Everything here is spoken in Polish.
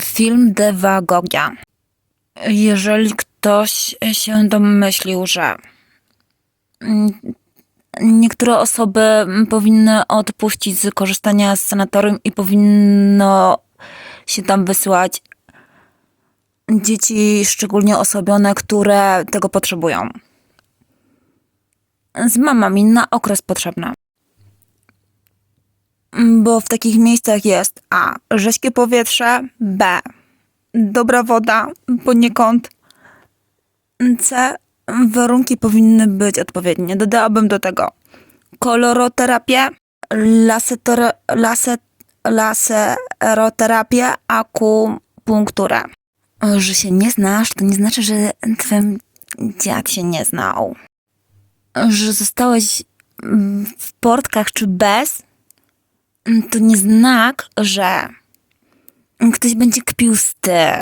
Film Demagogia. Jeżeli ktoś się domyślił, że mm, niektóre osoby powinny odpuścić z korzystania z sanatorium i powinno się tam wysyłać dzieci szczególnie osobione, które tego potrzebują. Z mamami na okres potrzebne. Bo w takich miejscach jest A. Rześkie powietrze, B. Dobra woda, poniekąd. C. Warunki powinny być odpowiednie. Dodałabym do tego koloroterapię, lasetore, laset, laseroterapię, akupunkturę. Że się nie znasz, to nie znaczy, że twój dziad się nie znał. Że zostałeś w portkach czy bez, to nie znak, że ktoś będzie kpił z ty.